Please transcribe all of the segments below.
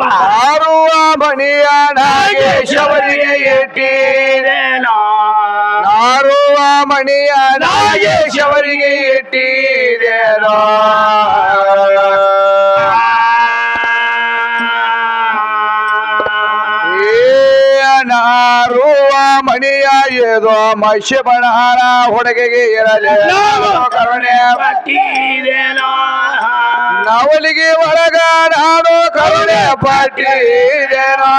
ಆರುವ ಮಣಿಯ ನಾಗೇಶವರಿಗೆ ಇಟ್ಟಿದೇನೋ ನಾರುವ ಮಣಿಯ ನಾಗೇಶವರಿಗೆ ಇಟ್ಟಿದೇನೋ ನಾರುವ ಮಣಿಯ ಏದೋ ಮಹಿಷ್ಯ ಬಣಾರ ಹುಡುಗಿಗೆ ಇರಲಿ ಕರುಣೆ. ನವಲಿಗೆ ಒಳಗ ನಾನು ಕರುಣೆ. ಪಟ್ಟಿದೇನೋ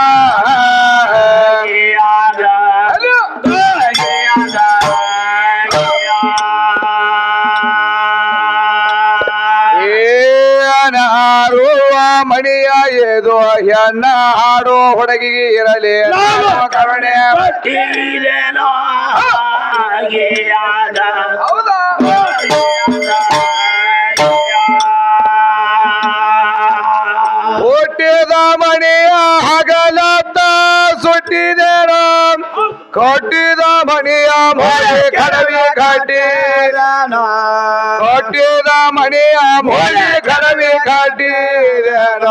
ಮಣಿಯ ಏದೋ ಹೆಣ್ಣ ಹಾಡೋ ಹುಡುಗಿಗೆ ಇರಲಿ ಕರುಣೆ. ಹೌದಾ? ಹುಟ್ಟಿದ ಮಣಿಯ ಹಗಲತ್ತ ಸುಟ್ಟಿದೇನೋ ಕೊಟ್ಟಿದ ಮಣಿಯ ಮೋಳೆ ಕಡವಿ ಕಟ್ಟಿದನ? ಕಟ್ಟಿದ ಮಣಿಯ ಮೋಳೆ ಕಡವಿ ಕಟ್ಟಿದನ?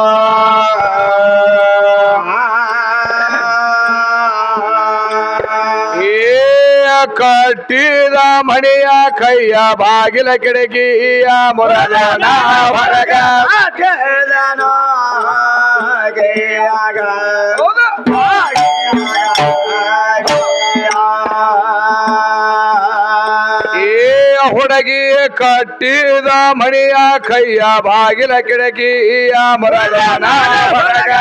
ಕಟ್ಟಿದ ಮಣಿಯ ಕೈಯ ಬಾಗಿಲ ಕಿಡಕಿಯ ಮುರದನ ಹೊರಗ. ಹೌದಾ? ಹುಡುಗಿ ಕಟ್ಟಿದ ಮಣಿಯ ಕೈಯ ಬಾಗಿಲ ಕಿಡಕಿಯ ಹೊರಗ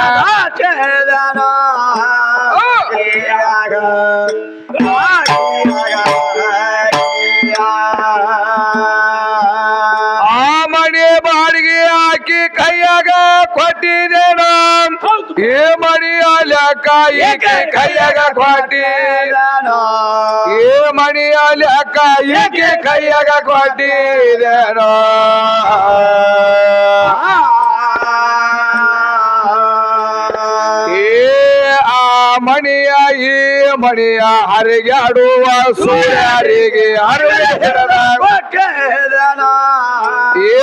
ಆ ಮಣಿ ಬಾಡಿಗೆ ಹಾಕಿ ಕೈಯಾಗ ಕೊಟ್ಟಿದ್ದೇನ. ಈ ಮಣಿ ಲೆಕ್ಕ ಏಕೆ ಕೈಯಾಗ ಕ್ವಾಟಿ? ಏ ಮಣಿ ಏಕೆ ಕೈಯಾಗ ಕ್ವಾಟಿ? ಏ ಆ ಮಣಿಯ ಈ ಮಣಿಯ ಹರಿಗಾಡುವ ಸೂರ್ಯರಿಗೆ ಹಿಡದ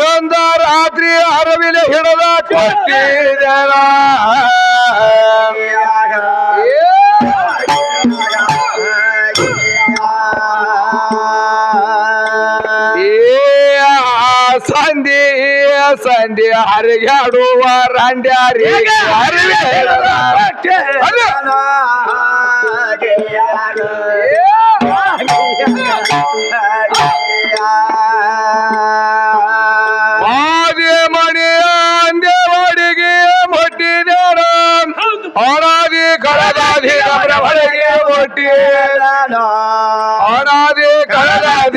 ಏಂದ ರಾತ್ರಿ ಅರವಿನ ಹಿಡದ ಆ ಸಂಧಿ ಸಂಧಿ ಹರಿಗಾಡುವ ರಂಡ್ಯಾರಿಗೆ ಅರಿವೆ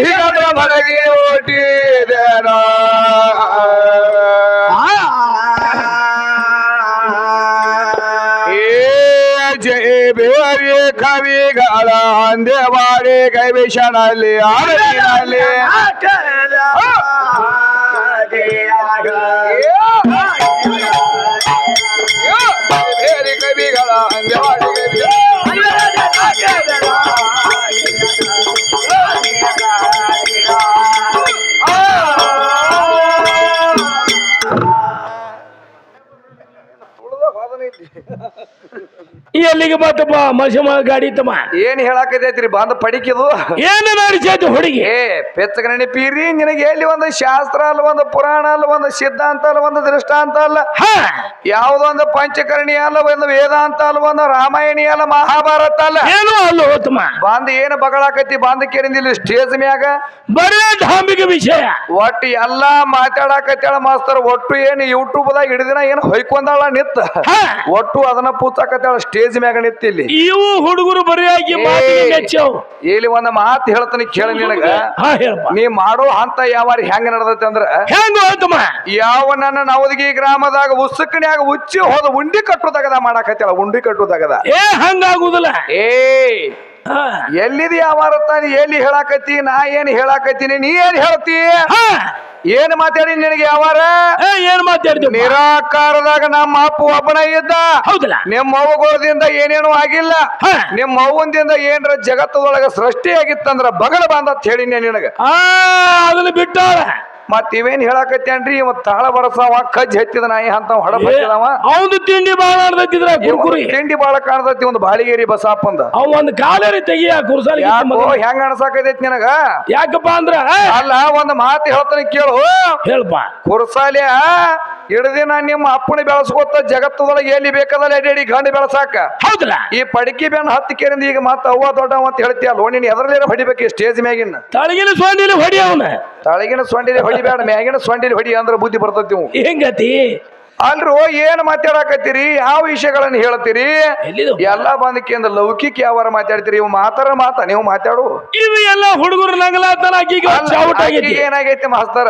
भगली ओटी देना जय बेरे खवी घाला देवारे कै विषणाले आरतीले देवारे कवी ಎಲ್ಲಿಗೆ ಬಂತಪ್ಪ ಮಶಮ ಗಾಡಿ ತಮ್ಮ ಏನ್ ಹೇಳಾಕತೈತ್ರಿ ಬಂದ ಪಡಿಕಿದು. ಏನು ನಡೆಸೈತಿ ಹುಡುಗಿ? ಏ ಪೆಚ್ಚಗರಣಿ ಪೀರಿ ನಿನಗೆ ಎಲ್ಲಿ ಒಂದು ಶಾಸ್ತ್ರ ಅಲ್ಲ ಒಂದು ಪುರಾಣ ಅಲ್ಲ ಒಂದು ಸಿದ್ಧಾಂತ ಅಲ್ಲ ಒಂದು ದೃಷ್ಟಾಂತ ಅಲ್ಲ? ಹಾ. ಯಾವುದೊಂದು ಪಂಚಕರ್ಣಿ ಅಲ್ಲ ಒಂದು ವೇದಾಂತ ಅಲ್ಲ ಒಂದು ರಾಮಾಯಣಿ ಅಲ್ಲ ಮಹಾಭಾರತ ಅಲ್ಲ? ಏನು ಅಲ್ಲ ತಮ್ಮ ಬಂದ್ ಏನು ಬಗಳಾಕತಿ ಬಂದ್ ಕೇರಿಂದಿಲ್ಲ ಸ್ಟೇಜ್ ಮ್ಯಾಗ? ಬರೇ ಧಾಂಬಿಕ ವಿಷಯ. ಒಟ್ಟು ಎಲ್ಲಾ ಮಾತಾಡಕತ್ತಾಳ ಮಾಸ್ತರ್ ಒಟ್ಟು ಏನು ಯೂಟ್ಯೂಬ್ ದಾಗ ಹಿಡಿದಿನ ಏನ್ ಹೊಯ್ಕೊಂಡಾಳ ನಿತ್ತ ಹಾ. ಒಟ್ಟು ಅದನ್ನ ಪೂಚಾಕತ್ತಾಳ ಸ್ಟೇಜ್ ಮ್ಯಾಗ ನಿಂತಿಲ್ಲಿ ಇಲ್ಲಿ ಇವು ಹುಡುಗರು ಬರಿಯಾಗಿ ಮಾತಿಗೆ ಮೆಚ್ಚವು ಇಲ್ಲಿ ಒಂದ್ ಮಾತು ಹೇಳ್ತಾನೆ ಕೇಳ ನಿನಗ. ನೀ ಮಾಡೋ ಹಂತ ಯಾವ ಹೆಂಗ ನಡೆದೈತೆ ಅಂದ್ರ ಹೆಂಗ ಯಾವ ನನ್ನ ನವದಗಿ ಗ್ರಾಮದಾಗ ಉಸುಕನ್ಯಾಗ ಉಚ್ಚಿ ಹೋದ ಉಂಡಿ ಕಟ್ಟುದಾಗದ ಮಾಡಾಕತ್ತಿಲ್ಲ ಉಂಡಿ ಕಟ್ಟುದಾಗದ ಏ ಹಂಗಾಗುದಿಲ್ಲ. ಏ ಎಲ್ಲಿದ್ ಯಾವ ಯಾವಾರ ಎಲ್ಲಿ ಹೇಳಾಕತ್ತಿ ನಾ ಏನ್ ಹೇಳಾಕತ್ತೀನಿ ನೀ ಏನ್ ಹೇಳ್ತಿ? ಏನ್ ಮಾತಾಡಿ ನಿನಗೆ ಯಾವಾರ? ಏನ್ ಮಾತಾಡ್ತೀವಿ ನಿರಾಕಾರದಾಗ ನಮ್ಮ ಅಪ್ಪ ಒಬ್ಬನ ಇದ್ದ. ಹೌದಲ್ಲ? ನಿಮ್ಮ ಅವ್ವಗೋಳದಿಂದ ಏನೇನು ಆಗಿಲ್ಲ. ನಿಮ್ಮ ಅವ್ವಂದಿಂದ ಏನರ ಜಗತ್ತದೊಳಗ ಸೃಷ್ಟಿ ಆಗಿತ್ತಂದ್ರ ಬಗಲ ಅಂತ ಹೇಳಿನ ನಿನಗ. ಆ ಅದನ್ನ ಬಿಟ್ಟಾಳ ಮತ್ ಇವೇನ್ ಹೇಳಾಕತ್ತೇನ್ರಿ? ಇವ ತಾಳ ಬರಸವ ಕಜ್ಜಿ ಹತ್ತಿದ ನಾಯಿ ಅಂತ ಹತ್ತಿದವ ಅವಂದು ತಿಂಡಿ ಬಾಳ ಆಡ್ದತ್ತಿದ್ರ ಕುರ್ಕುರಿ ತಿಂಡಿ ಬಾಳ ಕಾಣ್ತೈತಿ ಒಂದು ಬಾಳಿಗೇರಿ ಬಸಪ್ಪಂದ ಅವ ಒಂದು ಕಾಲೇರಿ ತೆಗಿಯ ಕುರ್ಸಾಲಿ ಹೆಂಗ ಅನ್ಸಾಕತೈತಿ ನಿನಗ? ಯಾಕಪ್ಪ ಅಂದ್ರ ಅಲ್ಲ ಒಂದ್ ಮಾತು ಹೇಳ್ತಾನೆ ಕೇಳು. ಹೇಳ್ಪ. ಕುರ್ಸಾಲಿಯ ಹಿಡ್ದಿನ ನಿಮ್ಮ ಅಪ್ಪನ ಬೆಳೆಸ್ಕೊತ ಜಗತ್ತದೊಳಗೆ ಎಲ್ಲಿ ಅಡಿ ಅಡಿ ಗಂಡ ಬೆಳಸಾಕ? ಹೌದಲ್ಲ? ಈ ಪಡಿಕೆ ಬೆನ್ ಹತ್ತು ಕೇರಿಂದ ಈಗ ಮತ್ತೆ ಅವ್ವ ದೊಡ್ಡವ ಅಂತ ಹೇಳ್ತೀಯಲ್ಲ ಲೋಣಿನ ಎದರಲ್ಲೇ ಹೊಡಿಬೇಕು ಸ್ಟೇಜ್ ಮ್ಯಾಗಿನ ತಳಗಿನ ಸೊಂಡಿಲಿ ಹೊಡಿ ಅವನ. ತಳಗಿನ ಸೊಂಡಿಲಿ ಹೊಡಿಬೇಡ ಮ್ಯಾಗಿನ ಸೊಂಡಿಲಿ ಹೊಡಿ ಅಂದ್ರೆ ಬುದ್ಧಿ ಬರ್ತೈತಿ ಹೆಂಗತಿ? ಅಲ್ರು ಏನ್ ಮಾತಾಡಕತ್ತೀರಿ? ಯಾವ ವಿಷಯಗಳನ್ನ ಹೇಳ್ತೀರಿ? ಎಲ್ಲ ಬಂದಕ್ಕಿಂದ ಲೌಕಿಕ ಯಾವಾರ ಮಾತಾಡ್ತೀರಿ. ಇವ್ ಮಾತಾರ ಮಾತ ನೀವು ಮಾತಾಡು. ಇವು ಎಲ್ಲ ಹುಡುಗರು ಏನಾಗೈತಿ ಮಾಸ್ತರ?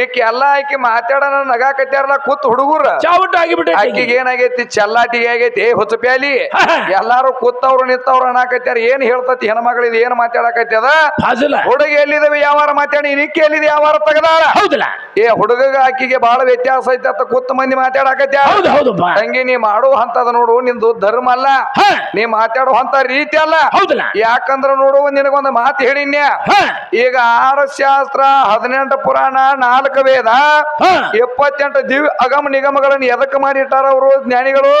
ಈಕೆ ಎಲ್ಲಾ ಆಕಿ ಮಾತಾಡೋಣ ನಗಾಕತ್ಯಾರಲ್ಲ ಕೂತ್ ಹುಡುಗರ. ಚಾವುಟ್ ಆಗಿಬಿಟ್ಟೈತಿ ಆಕಿಗೆ ಏನಾಗೈತಿ? ಚಲ್ಲಾಟಿಗೆ ಆಗೈತಿ. ಹುಚ್ಚಪ್ಯಾಲಿ. ಎಲ್ಲಾರು ಕೂತವ್ರು ನಿಂತವ್ರು ಅನ್ನಾಕತ್ಯಾರ. ಏನ್ ಹೇಳ್ತತಿ ಹೆಣ್ಮಕ್ಳು ಇದು ಏನ್ ಮಾತಾಡಕತ್ತಿ ಅದ? ಹುಡುಗ ಎಲ್ಲಿದಾವೆ ಯಾವಾರ ಮಾತಾಡಿ? ನಿಕ್ಕಿ ಎಲ್ಲಿದೆ ಯಾವಾರ ತೆಗದಾಳ? ಏ ಹುಡುಗ ಆಕಿಗೆ ಬಾಳ ವ್ಯತ್ಯಾಸ ಐತೆ ಅಂತ ಕೂತ್ ಮಂದಿ ಮಾತಾಡಕತ್ಯ? ಹೌದು ಹೌದಪ್ಪ ತಂಗಿ ನೀ ಮಾಡೋ ಹಂತದ ನೋಡು ನಿಂದು ಧರ್ಮ ಅಲ್ಲ. ನೀ ಮಾತಾಡೋ ಅಂತ ರೀತಿ ಅಲ್ಲ. ಹೌದಲ್ಲ. ಯಾಕಂದ್ರ ನೋಡು ನಿನಗೊಂದು ಮಾತು ಹೇಳಿನ್ಯ? ಈಗ ಆರು ಶಾಸ್ತ್ರ ಹದಿನೆಂಟು ಪುರಾಣ ನಾಲ್ಕು ವೇದ ಇಪ್ಪತ್ತೆಂಟು ದಿವ್ಯ ಅಗಮ ನಿಗಮಗಳನ್ನ ಎದಕ್ಕೆ ಮಾಡಿಟ್ಟಾರ ಅವರು ಜ್ಞಾನಿಗಳು?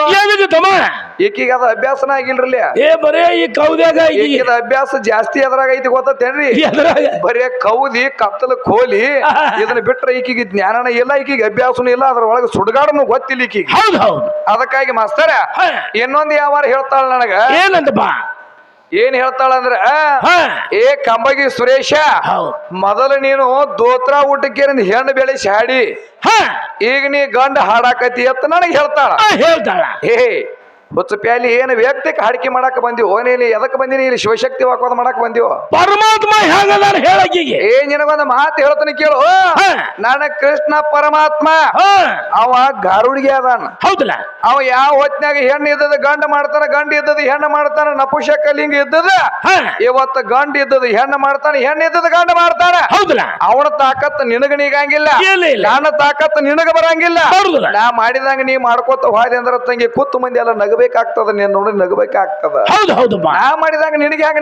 ಈಕೀಗ ಅದ ಅಭ್ಯಾಸನ ಆಗಿಲ್ರಲ್ಲ ಏ ಬರೇ ಈ ಕೌದ್ಯಾಗ ಅಭ್ಯಾಸ ಜಾಸ್ತಿ ಅದ್ರಾಗ ಐತಿ ಗೊತ್ತೇನ್ರಿ ಬರೇ ಕೌದಿ ಕತ್ತಲ ಕೋಲಿ ಇದನ್ನ ಬಿಟ್ರೆ ಈಕಿಗೆ ಜ್ಞಾನನ ಇಲ್ಲ ಈಕಿಗೆ ಅಭ್ಯಾಸನೂ ಇಲ್ಲ ಅದ್ರ ಒಳಗೆ ಸುಡ್ಗಾಡನು ಗೊತ್ತಿಲ್ಲ ಈಕಿಗೆ ಹೌದು ಹೌದು. ಅದಕ್ಕಾಗಿ ಮಾಸ್ತರ ಹಾ, ಇನ್ನೊಂದು ಯಾವಾರ ಹೇಳ್ತಾಳ ನನಗ. ಬಾ. ಏನ್ ಹೇಳ್ತಾಳ ಅಂದ್ರ ಹಾ. ಏ ಕಂಬಗಿ ಸುರೇಶ ಹೌದು. ಮೊದಲು ನೀನು ದೋತ್ರ ಊಟಕ್ಕೆ ಹೆಣ್ಣು ಬೆಳೆಸಿ ಹಾಡಿ ಹಾ. ಈಗ ನೀ ಗಂಡ ಹಾಡಾಕತಿ ಅಂತ ನನಗೆ ಹೇಳ್ತಾಳ. ಹೇಳ್ತಾಳ. ಹೇ. ಹುಚ್ಚ ಪ್ಯಾಲಿ ಏನು ವ್ಯಕ್ತಿಗೆ ಹಾಡಿಕೆ ಮಾಡಕ್ ಬಂದಿವ್ ಓನೇಲಿ ಎದಕ್ಕೆ ಬಂದಿನಿ ಇಲ್ಲಿ ಶಿವಶಕ್ತಿ ವಾಕೋದ ಮಾಡಕ್ ಬಂದಿವ್ ಪರಮಾತ್ಮ ಹೆಂಗದಾನ ಹೇಳಕ್ಕಿಗೆ? ಏ ನಿನಗೊಂದು ಮಾತು ಹೇಳ್ತಾನೆ ಕೇಳು. ನನ ಕೃಷ್ಣ ಪರಮಾತ್ಮ. ಅವ ಗಾರುಡಿಗೆ ಅದಾನ. ಹೌದಲ್ಲ ಅವ ಯಾವ ಹೊತ್ನ್ಯಾಗ ಹೆಣ್ಣು ಇದ್ದದ ಗಂಡ ಮಾಡ್ತಾನ ಗಂಡ ಇದ್ದದ ಹೆಣ್ಣು ಮಾಡ್ತಾನ ನಪುಷಕ ಲಿಂಗ ಇದ್ದದ? ಇವತ್ತು ಗಂಡ ಇದ್ದದ ಹೆಣ್ಣು ಮಾಡ್ತಾನ ಹೆಣ್ಣು ಇದ್ದದ ಗಂಡ ಮಾಡ್ತಾನ? ಹೌದಲ್ಲ ಅವನ ತಾಕತ್ ನಿನಗ ನೀಗಂಗಿಲ್ಲ. ನನ್ನ ತಾಕತ್ ನಿನಗ ಬರಂಗಿಲ್ಲ. ನಾ ಮಾಡಿದಂಗ ನೀ ಮಾಡ್ಕೋತ ಹೋದೆ ಅಂದ್ರ ತಂಗಿ ಕುತ್ತು ಮಂದಿ ಎಲ್ಲ ನಗಬೇಕಾಗ್ತದ ನೀನ್ ನೋಡಿ ನಗಬೇಕಾಗ್ತದ. ಹೌದು ಹೌದಪ್ಪ ನಾ ಮಾಡಿದಾಗ ನಿನಗೆ ಹೆಂಗ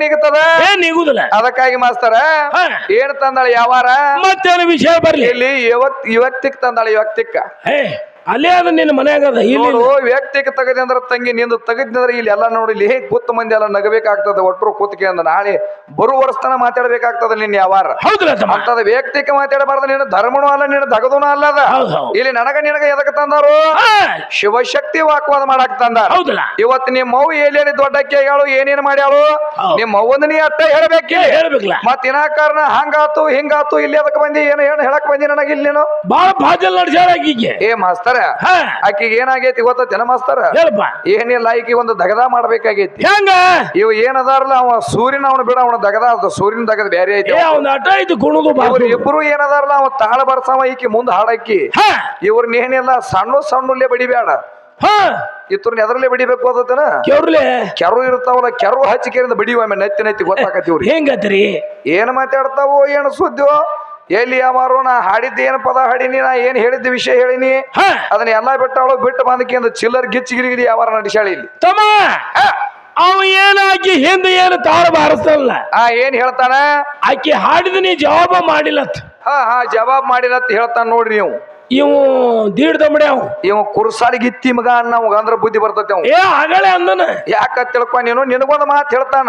ನಿಗುದಿಲ್ಲ. ಅದಕ್ಕಾಗಿ ಮಾಸ್ತರ ಹಾ. ಏನ್ ತಂದಾಳ ಯಾವಾರ? ಮತ್ತೇನು ವಿಷಯ ಬರ್ಲಿ? ಇಲ್ಲಿ ಯುವಕ್ ಯುವಕ್ತಿಕ್ ತಂದಾಳ ಯುವಕ್ತಿಕ್ಕ ಏ ಅಲ್ಲೇ ಅದ ನಿನ್ನ ಮನ್ಯಾಗ ಅದ ಇಲ್ಲಿ ನೋಡು ವ್ಯಕ್ತಿಗೆ ತೆಗದೆ ಅಂದ್ರ ತಂಗಿ ನಿಂದು ತೆಗದ್ನಂದ್ರ ಇಲ್ಲಿ ಎಲ್ಲ ನೋಡಿ ಇಲ್ಲಿ ಹೇಗೆ ಕೂತ್ ಮಂದಿ ಎಲ್ಲ ನಗಬೇಕಾಗ್ತದ ಒಟ್ಟರು ಕೂತ್ಕೆ ಅಂದ ನಾಳೆ ಬರು ವರ್ಷತನ ಮಾತಾಡ್ಬೇಕಾಗ್ತದ ನಿನ್ನ ಯಾವಾರ. ಹೌದಲ್ಲ ತಮ್ಮ ಅಂತದ ವ್ಯಕ್ತಿಗೆ ಮಾತಾಡಬಾರ್ದು ನೀನು ಧರ್ಮನೂ ಅಲ್ಲ ನೀನು ದಗದನೂ ಹೌದು ಹೌದು. ಇಲ್ಲಿ ನನಗ ನಿನಗ ಎದಕ್ಕೆ ತಂದಾರು? ಶಿವಶಕ್ತಿ ವಾಕ್ವಾದ ಮಾಡಕ್ ತಂದಾರ. ಹೌದಲ್ಲ. ಇವತ್ತು ನಿಮ್ಮ ಮೌ ಎಲ್ಲೇನಿ ದೊಡ್ಡ ಹೇಳು ಏನೇನ್ ಮಾಡ್ಯಾಳು. ನಿಮ್ಮ ಅವ್ವನ ನೀ ಅಟ್ಟ ಹೇಳಬೇಕು ಹೇಳ್ಬೇಕಲ್ಲ. ಮತ್ ಕಾರಣ ಹಂಗಾತು ಹಿಂಗಾತು ಇಲ್ಲಿ ಅದಕ್ಕೆ ಬಂದಿ ಏನು ಏನು ಹೇಳಕ್ ಬಂದಿ ನನಗೆ ಇಲ್ಲಿ ನೀನು? ಬಾಳ ನಡ್ಸ್ಯಾಳ ಆಕಿಗೆ ಏ ಮಾಸ್ತರ ಹಾ. ಆಕಿಗೆ ಏನಾಗೈತಿ ಗೊತ್ತೇನ ಮಾಸ್ತರ? ಏನಿಲ್ಲ ಆಕಿ ಒಂದು ದಗದ ಮಾಡ್ಬೇಕಾಗೈತಿ. ಹೆಂಗ? ಇವ ಏನದಾರಲ್ಲ ಅವ ಸೂರ್ಯನ ಅವನು ಬಿಡ ಅವನ ದಗದ ಅದ ಸೂರ್ಯನ ದಗದ ಬೇರೆ ಐತಿ. ಇವ್ರು ಬಾರು ಇಬ್ರು ಏನದಾರಲ್ಲ ಅವ ತಾಳ ಬರ್ಸವ ಈಕಿ ಮುಂದ್ ಹಾಡಕ್ಕಿ. ಇವ್ರನ್ನ ಏನಿಲ್ಲ ಸಣ್ಣ ಸಣ್ಣಲ್ಲೇ ಬಡಿಬೇಡ ಹಾ. ಇತ್ರನ್ನ ಎದರಲ್ಲೇ ಬಡಿಬೇಕು ಗೊತ್ತೇನ ಕೇವ್ರಲೆ? ಕೆರು ಇರ್ತಾವಲ್ಲ ಕೆರು ಹಚ್ಚಿಕೆರಿಂದ ಬಡಿಯುವ ನೆತ್ತಿ ನೆತ್ತಿ ಗೊತ್ತಾಕತಿ ಹೆಂಗತ್ರಿ? ಏನ್ ಮಾತಾಡ್ತಾವೋ ಏನು ಸುದ್ದಿಯೋ ಎಲ್ಲಿ ಯಾವಾರು ನಾ ಹಾಡಿದ್ದ ಏನು ಪದ ಹಾಡಿನಿ ನಾ ಏನ್ ಹೇಳಿದ್ದ ವಿಷಯ ಹೇಳಿನಿ ಹಾ! ಅದನ್ನ ಎಲ್ಲಾ ಬಿಟ್ಟಾಳು ಬಿಟ್ಟು ಬಂದಕ್ಕಿಂದ ಚಿಲ್ಲರ್ ಗಿಚ್ಚಿ ಗಿರಿಗಿರಿ ಯಾವಾರ ನಡೆಸಾಳಿ ಇಲ್ಲಿ. ತಮ್ಮ! ಅವ ಏನಾಗಿ ಆಕಿ ಹಿಂದೆ ಏನು ತಾರ ಬಾರಿಸ್ತಲ್ಲ ಆ ಏನ್ ಹೇಳ್ತಾನ? ಆಕಿ ಹಾಡಿದ ನೀ ಜವಾಬ ಮಾಡಿಲ್ಲತ್. ಹಾ ಹಾ ಜವಾಬ್ ಮಾಡಿಲ್ಲ ಅಂತ ಹೇಳ್ತಾನ ನೋಡ್ರಿ ನೀವು. ಇವು ದೀಡ್ ದಮ್ಮಡೆ ಅವ. ಇವ ಕುರ್ಸಾಲಿ ಗಿತ್ತಿ ಮಗ ಅನ್ನವ ಅಂದ್ರ ಬುದ್ಧಿ ಬರ್ತೈತಿ ಅವ್. ಏ ಆಗಳೆ ಅಂದನ. ಯಾಕ ತಿಳ್ಕೊ ನೀನು? ನಿನಗೊಂದು ಮಾತು ಹೇಳ್ತಾನ.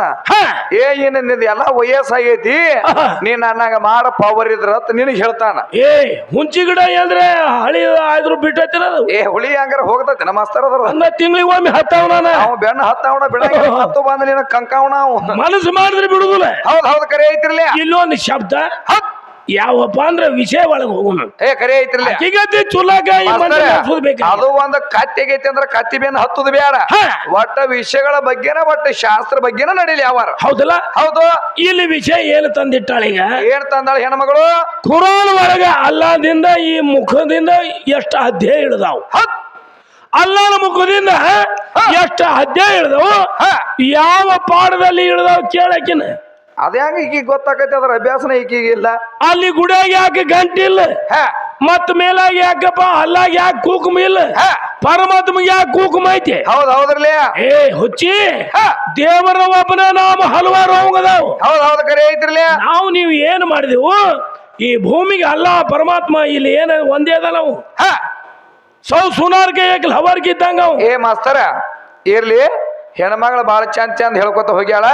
ಏ ಏನ ನಿಂದ ಎಲ್ಲಾ ವಯಸ್ಸಾಗೈತಿ. ಆಹಾ. ನೀ ನನಗ ಮಾಡ ಪವರ್ ಇದ್ರ ಅಂತ ನಿನಗ್ ಹೇಳ್ತಾನ. ಏ ಹುಂಚಿ ಗಿಡ ಅಂದ್ರೆ ಹಳಿ ಆದ್ರೂ ಬಿಟ್ಟೈತಿರ ಏ ಹುಳಿ ಹಂಗಾರ ಹೋಗ್ತೈತಿ ನಮ್ಮ ಮಾಸ್ತರ್ ಅದ್ರ ತಿಂಗಳಿಗೆ ಒಮ್ಮೆ ಹತ್ತಾವ ನಾನು. ಅವ ಬೆಣ್ಣ ಹತ್ತಾವಣ ಬೆಳಗ್ಗೆ ಹತ್ತು ಬಂದ ನೀನು ಕಂಕಾವಣ ಅವ. ಮನಸ್ಸು ಮಾಡಿದ್ರೆ ಬಿಡುದಿಲ್ಲ. ಹೌದ್ ಹೌದ್ ಕರೆ ಐತಿರ್ಲಿ. ಇಲ್ಲೊಂದು ಶಬ್ದ. ಯಾವಪ್ಪ ಅಂದ್ರೆ ವಿಷಯ ಒಳಗೆ ಹೋಗೋಣ. ಏ ಕರೆ ಐತಿರ್ಲಿ ಹೀಗತಿ ಚುಲಕ ಅದು ಒಂದು ಕತ್ತೆಗೈತಿ ಅಂದ್ರ ಕತ್ತಿ ಬೇನ್ ಹತ್ತದ ಬೇಡ. ಒಟ್ಟ ವಿಷಯಗಳ ಬಗ್ಗೆನ ಒಟ್ಟ ಶಾಸ್ತ್ರ ಬಗ್ಗೆನ ನಡೀಲಿ ಯಾವಾರ. ಹೌದಲ್ಲ? ಹೌದು. ಇಲ್ಲಿ ವಿಷಯ ಏನು ತಂದಿಟ್ಟಾಳೀಗ ಏನ್ ತಂದಾಳ ಹೆಣ್ಮಗಳು? ಕುರಾನ್ ಒಳಗ ಅಲ್ಲದಿಂದ ಈ ಮುಖದಿಂದ ಎಷ್ಟು ಅಧ್ಯಾಯ ಇಳಿದಾವು ಹತ್ತು ಅಲ್ಲಾನ ಮುಖದಿಂದ ಎಷ್ಟು ಅಧ್ಯಾಯ ಹಿಡಿದವು. ಯಾವ ಪಾಠದಲ್ಲಿ ಇಳಿದಾವ್ ಕೇಳಕಿನ ಅದ್ಯಾಂಗ ಈಕಿಗೆ ಗೊತ್ತಾಕೈತಿ ಅದ್ರ ಅಭ್ಯಾಸನ ಈಕಿಗೆ ಇಲ್ಲ. ಅಲ್ಲಿ ಗುಡಿಯಾಗ ಯಾಕೆ ಗಂಟಿಲ್ಲ ಹಾ. ಮತ್ ಮೇಲಾಗಿ ಯಾಕಪ್ಪ? ಅಲ್ಲಾಗ ಯಾಕೆ ಕೂಕುಮ ಇಲ್ಲ ಪರಮಾತ್ಮ ಯಾಕೆ ಕೂಕುಮ ಐತಿ ಹೌದ್ ಹೌದ್ರಲಿ ಏ ಹುಚ್ಚಿ ಹಾ. ದೇವರ ಒಬ್ಬನ ನಾಮ ಹಲವಾರು ಅವಂಗದಾವು. ಹೌದ್ ಹೌದ್ ಕರೆ ಐತಿರ್ಲಿ ನಾವು ನೀವು ಏನು ಮಾಡಿದೆವು ಈ ಭೂಮಿಗೆ ಅಲ್ಲ ಪರಮಾತ್ಮ ಇಲ್ಲಿ ಏನ ಒಂದೇ ಅದ ನಾವು? ಹಾ. ಸೌ ಸುನಾರ್ಗೆ ಏಕ್ ಹವರ್ಗೆ ಇದ್ದಂಗ ಅವು. ಏ ಮಾಸ್ತರ ಇರ್ಲಿ. ಹೆಣ್ಮಗಳು ಬಾಳ ಚಂದ ಚಂದ ಹೇಳ್ಕೊತ ಹೋಗ್ಯಾಳ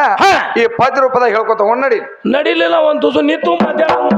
ಈ ಪದ ರೂಪದಾಗ ಹೇಳ್ಕೊತ ಹೋಗ್ ನಡಿ. ನಡಿಲಿಲ್ಲ ಒಂದು ತುಸು ನಿಂತು ಮಧ್ಯಾಹ್ನ.